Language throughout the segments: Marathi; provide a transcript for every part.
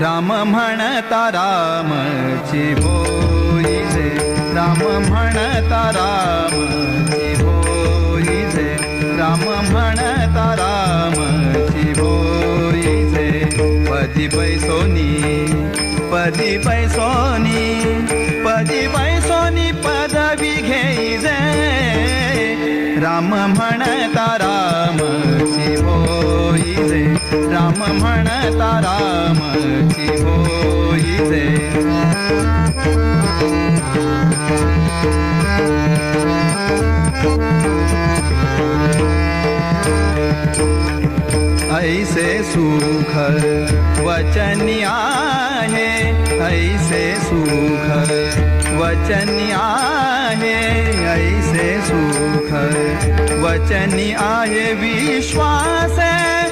राम म्हणता रामची होई राम म्हणता रामची होई राम म्हणता रामची होई पदी पैसोनी पदी पैसोनी पदी पैसोनी पदवी घेईजे राम म्हणता ब्राह्मण ताराम की हो दे ऐसे सुख वचनिया है, ऐसे सुख वचनिया है, ऐसे सुख वचनिया है, विश्वास है।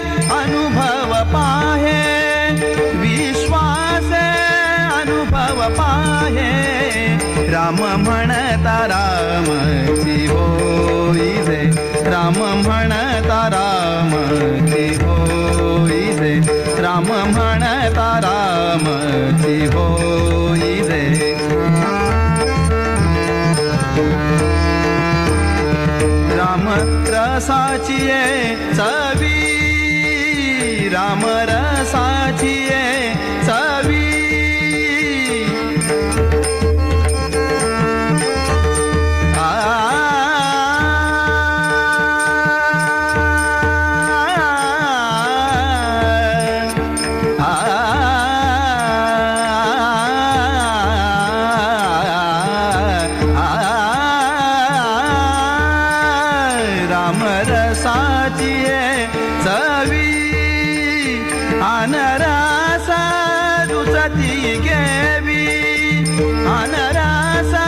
राम म्हणता राम होईजे राम म्हणता राम होईजे राम म्हणता राम होईजे राम रसाची चवी. राम रसाची रसाची चवी अनरासा रुचती घेवी. अनरासा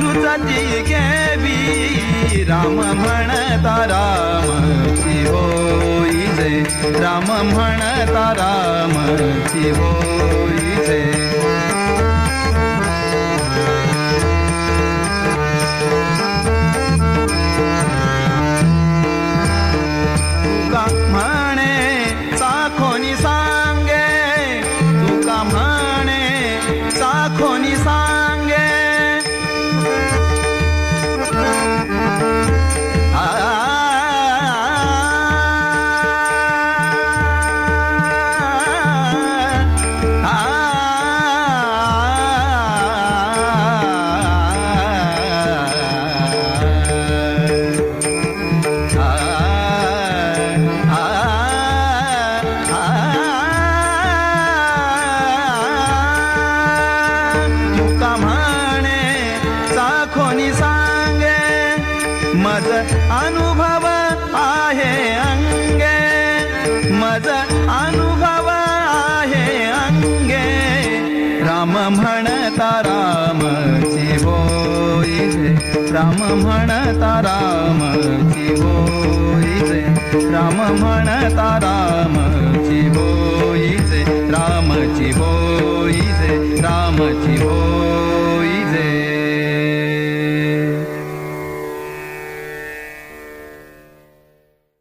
रुचती घेवी. राम म्हणता राम होई जे राम म्हणता राम होई konisa म्हणता रामची होई राम म्हणता रामची होई राम म्हणता रामची